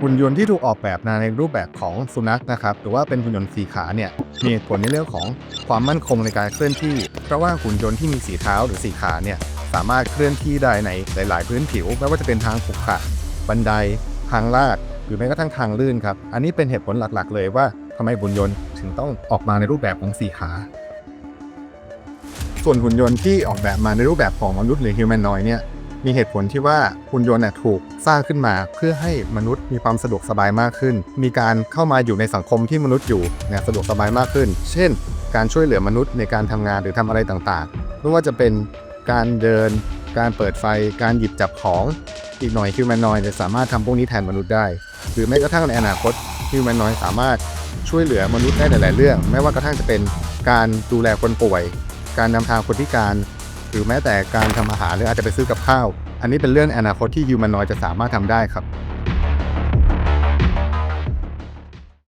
หุ่นยนต์ที่ถูกออกแบบมาในรูปแบบของสุนัขนะครับหรือว่าเป็นหุ่นยนต์สีขาเนี่ยมีผลในเรื่องของความมั่นคงในการเคลื่อนที่ เพราะว่าหุ่นยนต์ที่มีสีเท้าหรือสีขาเนี่ยสามารถเคลื่อนที่ได้ในหลาย ๆ พื้นผิวไม่ว่าจะเป็นทางขรุขระบันได ทางลาดหรือแม้กระทั่งทางลื่นครับอันนี้เป็นเหตุผลหลัก ๆ เลยว่าทำไมหุ่นยนต์ถึงต้องออกมาในรูปแบบของสีขา ส่วนหุ่นยนต์ที่ออกแบบมาในรูปแบบของมนุษย์หรือฮิวแมนนอยเนี่ย มีเหตุผลที่ว่าหุ่นยนต์น่ะถูกสร้างขึ้นมาเพื่อให้มนุษย์มีความสะดวกสบายมากขึ้น มีการเข้ามาอยู่ในสังคมที่มนุษย์อยู่เนี่ยสะดวกสบายมากขึ้น เช่น การช่วยเหลือมนุษย์ในการทำงานหรือทำอะไรต่างๆ ไม่ว่าจะเป็นการเดิน การเปิดไฟ การหยิบจับของ อีกหน่อยฮิวแมนนอยจะสามารถทำพวกนี้แทนมนุษย์ได้ หรือแม้กระทั่งในอนาคตฮิวแมนนอยสามารถช่วยเหลือมนุษย์ได้หลาย ๆ เรื่อง ไม่ว่ากระทั่งจะเป็นการดูแลคนป่วย การนำทางคนพิการ หรือแม้แต่การทำอาหารหรืออาจจะไปซื้อกับข้าว อันนี้เป็นเรื่องอนาคตที่ฮิวแมนนอยจะสามารถทำได้ครับ